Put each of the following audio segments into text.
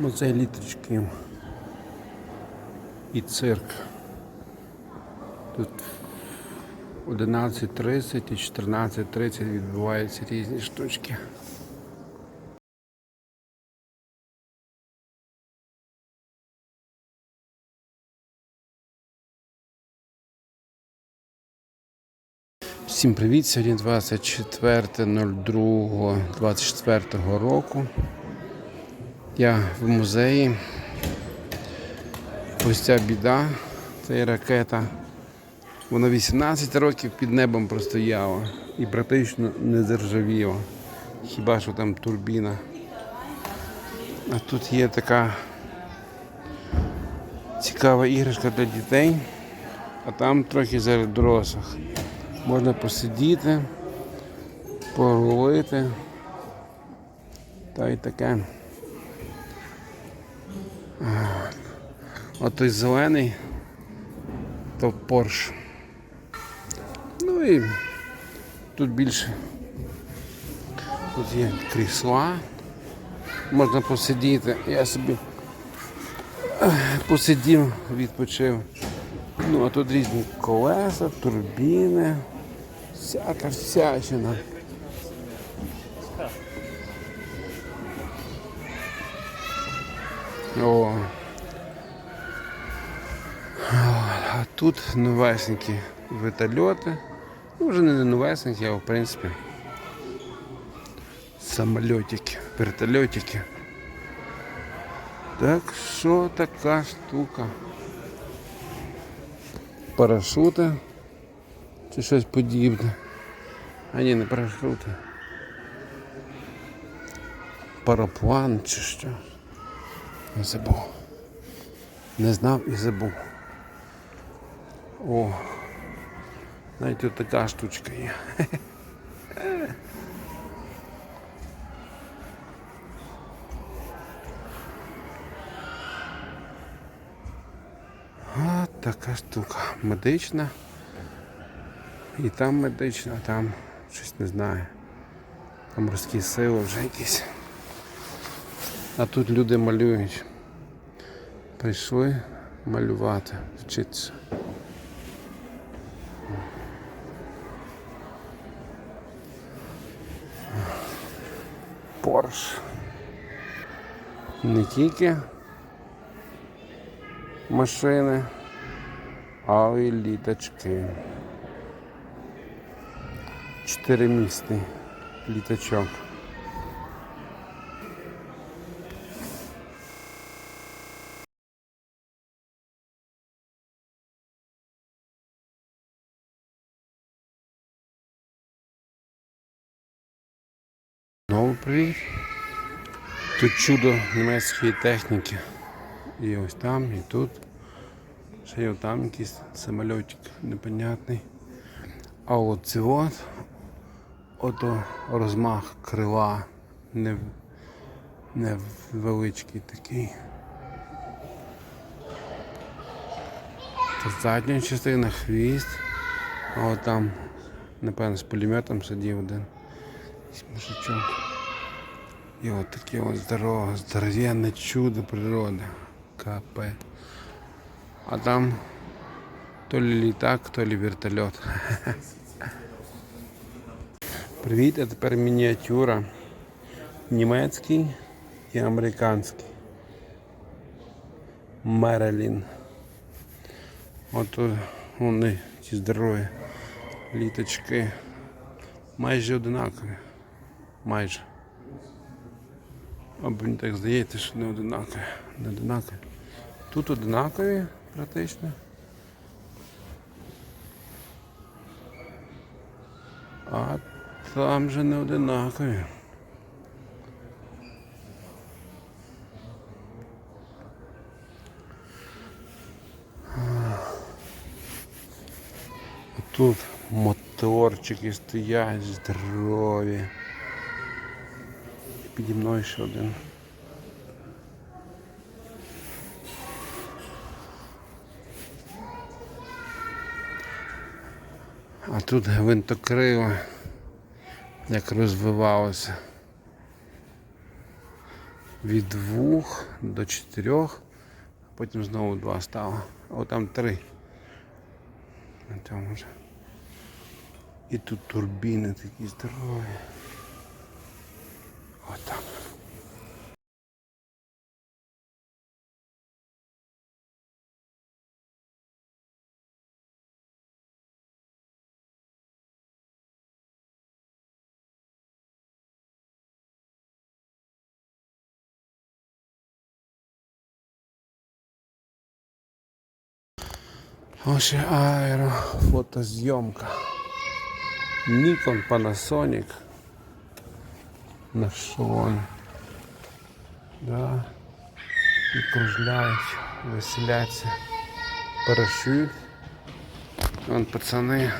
Музей літочків і цирк. Тут 11.30 і 14.30 відбуваються різні штучки. Всім привіт! Сьогодні 24.02.24 року. Я в музеї. Ось ця біда, це ракета. Вона 18 років під небом простояла і практично не заржавіла. Хіба що там турбіна. А тут є така цікава іграшка для дітей, а там трохи за дорослих. Можна посидіти, порулити. Та й таке. А той зелений то Порш. Ну і тут більше. Тут є крісла. Можна посидіти. Я собі посидів, відпочив. Ну, а тут різні колеса, турбіни, всяка всячина. О. А тут новесенькі вертольоти. Ну, вже не новесенькі, а в принципі самольотики, вертольотики. Так що така штука? Парашути чи щось подібне. А ні, не парашути. Параплан чи що. Забув. Не знав і забув. О, навіть тут така штучка є. От така штука. Медична. І там медична, там щось не знаю. Там морські сили вже якісь. А тут люди малюють. Прийшли малювати, вчитися. Порш. Не тільки машини, але й літачки. Чотиримісний літачок. Привіт. Тут чудо німецької техніки. І ось там, і тут. Ще й там якийсь самольотик непонятний. А от це от, ото розмах крила не, невеличкий такий. Це задня частина, хвіст. А от там, напевно, з пулеметом сидів один. Мужичок. І от таке от здорове, здоровенне чудо природи. КП. А там то лі літак, то лі вертольот. Привіт, а тепер мініатюра. Німецький і американський. Мерелін. От тут вони ці здорові літочки. Майже одинакові. Майже. Або мені так здається, що не одинакові. Не одинакові. Тут одинакові практично. А там же не одинакові. Тут моторчики стоять здорові. Піді мною ще один. А тут гвинтокрило як розвивалося. від двох до чотирьох, а потім знову два стало. От там три. На цьому вже. І тут турбіни такі здорові. От там. Ось аерофотозйомка. Nikon, Panasonic. На шон. Да. І кружляють, веселяться. Парашют. Вон пацани.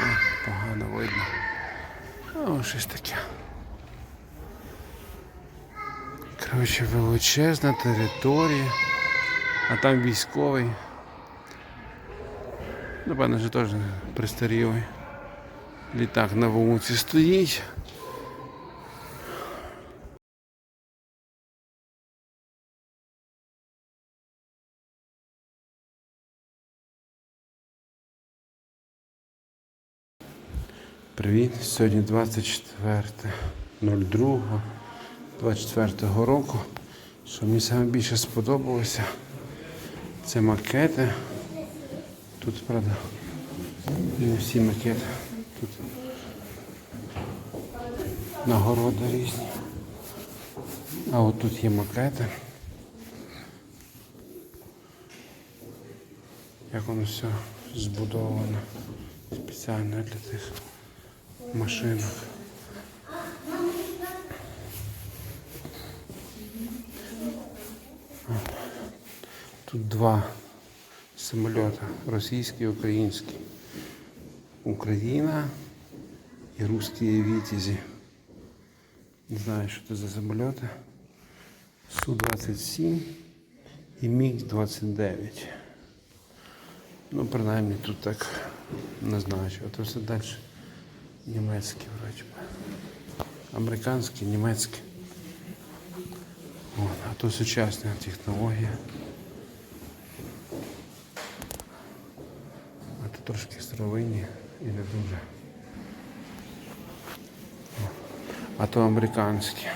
А, погано видно. О, щось таке. Коротше, величезна територія, а там військовий. Напевно, вже теж пристарілий. Літак на вулиці стоїть. Привіт, сьогодні 24.02.24 року. Що мені саме більше сподобалося, це макети. Тут, правда, не всі макети. Тут нагороди різні. А от тут є макети. Як воно все збудовано спеціально для тих машинок. Тут два самоліта російський і український. Україна і русські вітязі. Не знаю, що це за самоліти. Су-27 і Міг-29. Ну, принаймні тут так не знаю, що це все далі. Німецькі вроді. Американські, німецькі. От, а то сучасна технологія. А то трошки старовинні і не дуже. А то американські.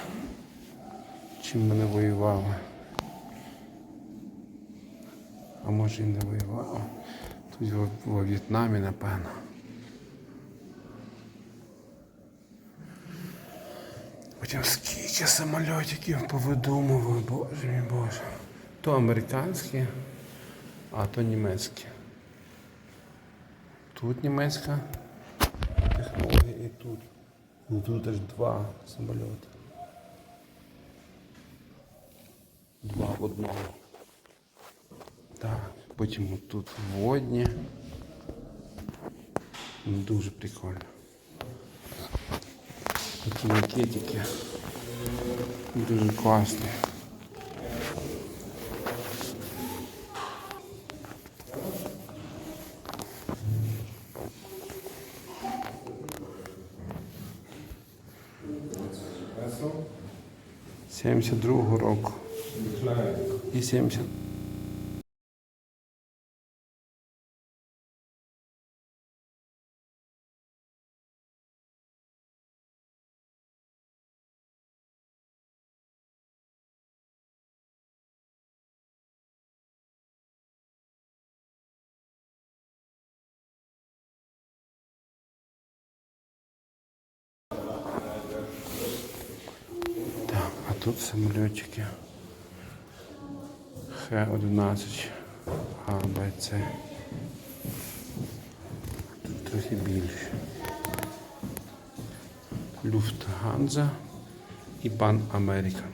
Чим вони воювали. А може і не воювали. Тут во, В'єтнамі, напевно. Потім скільки самольотиків повидумували, боже мій боже. То американські, а то німецькі. Тут німецька технологія і тут. І тут аж два самольоти. Два в одному. Так, потім тут водні. Ну, Дуже прикольно. Такі макетики. Дуже класні. Сімдесят другого року. І 70. Тут самолетики. Х-11 А, Б, С. Тут трохи більше. Люфтганза і Пан Америка.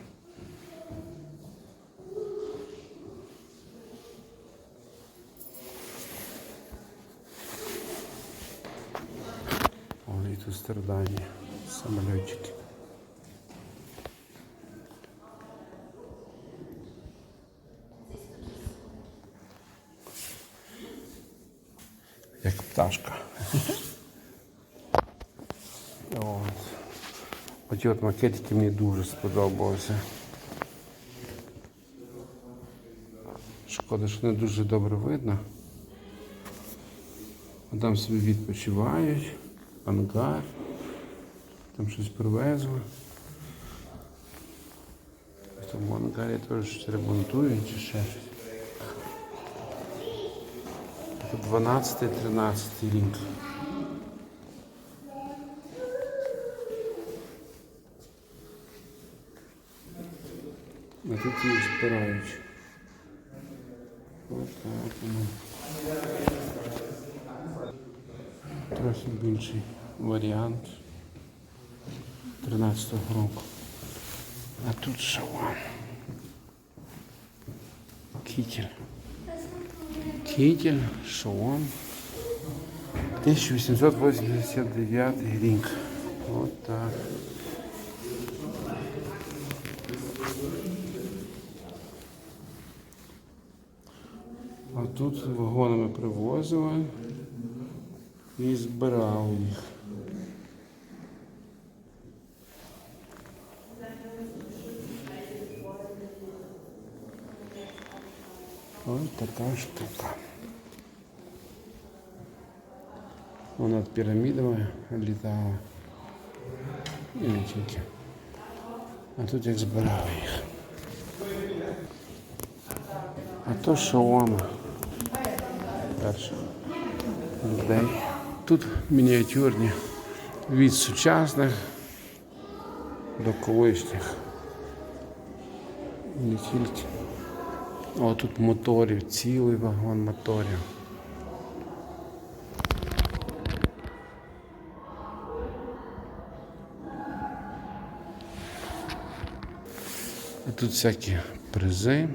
О, і тут стародавні самолетики. Пташка. От. макетики мені дуже сподобалися. Шкода, що не дуже добре видно. Там собі відпочивають, ангар, там щось привезли. В тому ангарі теж щось ремонтують чи ще щось. 12-13 рік. А тут їх збирають. Ось так воно. Трохи більший варіант 13-го року. А тут шаван. Кітель. Кітель, шолом. 1889 рік. От А тут вагонами привозили і збирали їх. Ось така штука. Вона над пірамідами літала. І не тільки. А тут як збирали їх. А то шоломи. Перших людей. Тут мініатюрні від сучасних до колишніх. Не тільки. О, тут моторів, цілий вагон моторів. А тут всякі призи,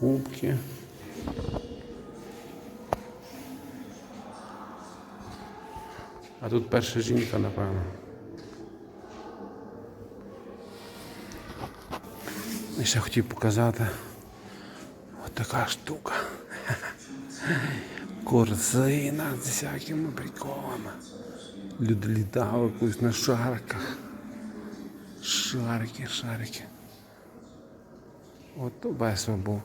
кубки. А тут перша жінка, напевно. І ще хотів показати от така штука. Корзина з всякими приколами. Люди літали якось на шариках. Шарики, шарики. От весело був.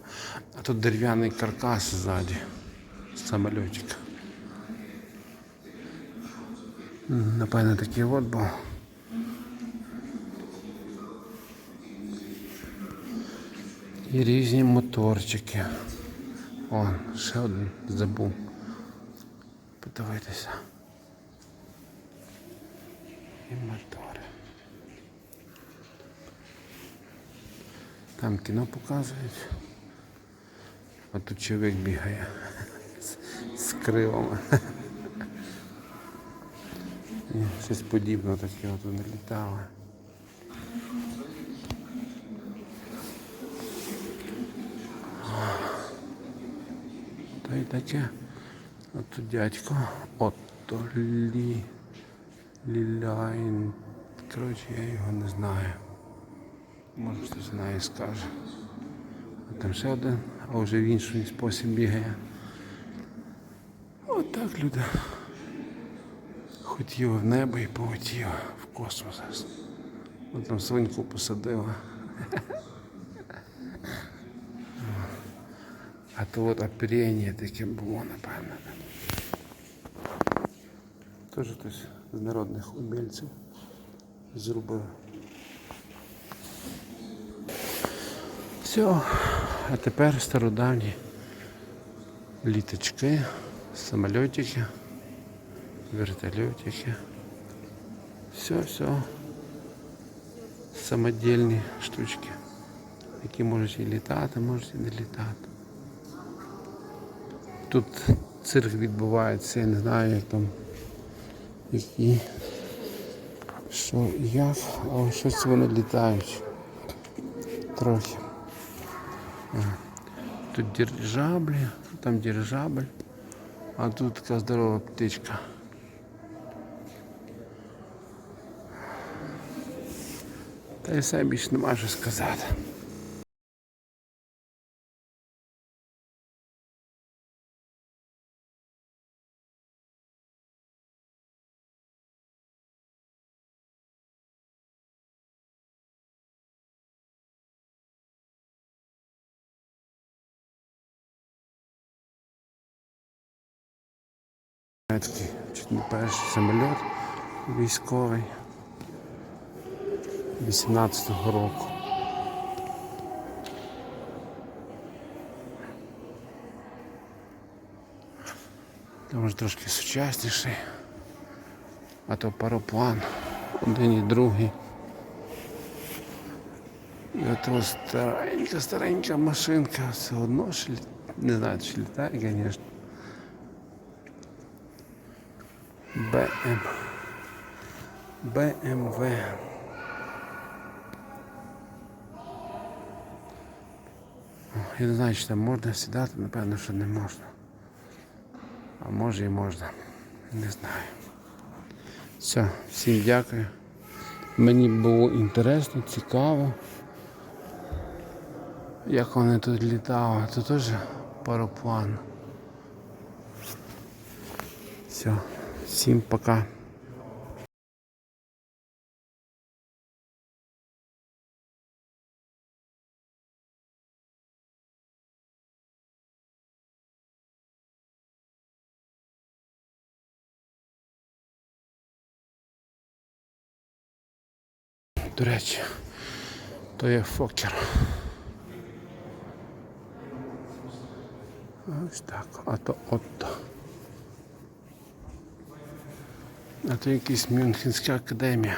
А тут дерев'яний каркас ззаді. Самольотик. Напевно, такий от був. І різні моторчики. О, ще один забув. Подивитися. І мотори. Там кіно показують. А тут чоловік бігає з, крилами. Щось подібне таке от вони літали. Та й таке. От тут дядько. Отто Лі. Ліляйн. Коротше, я його не знаю. Може хтось знає, скаже. А там ще один, а вже в інший спосіб бігає. От так люди. Хотів в небо і полетів в космос. От там свиньку посадила. А то от оперення таке було, напевно. Теж хтось з народних умільців зробив. Все, а тепер стародавні літачки, самольотики, вертольотики. Все, все. Самодільні штучки, які можуть і літати, можуть і не літати. Тут цирк відбувається, я не знаю, як там які, що як, але щось вони літають. Трохи. Тут дирижаблі, там дирижабль, а тут така здорова птичка. Та й все більше нема що сказати. Такий чуть не перший самоліт військовий 18-го року. Там вже трошки сучасніший. А то пароплан. Один і другий. І ото старенька, старенька машинка все одно лі- не знаю, чи літає, звісно. БМ. БМВ. Я не знаю, чи там можна сідати, напевно, що не можна. А може і можна. Не знаю. Все, всім дякую. Мені було інтересно, цікаво. Як вони тут літали, це теж пароплан. Все, всім пока. До речі, то є фокер. Ось так, а то отто. А то якась Мюнхенська академія.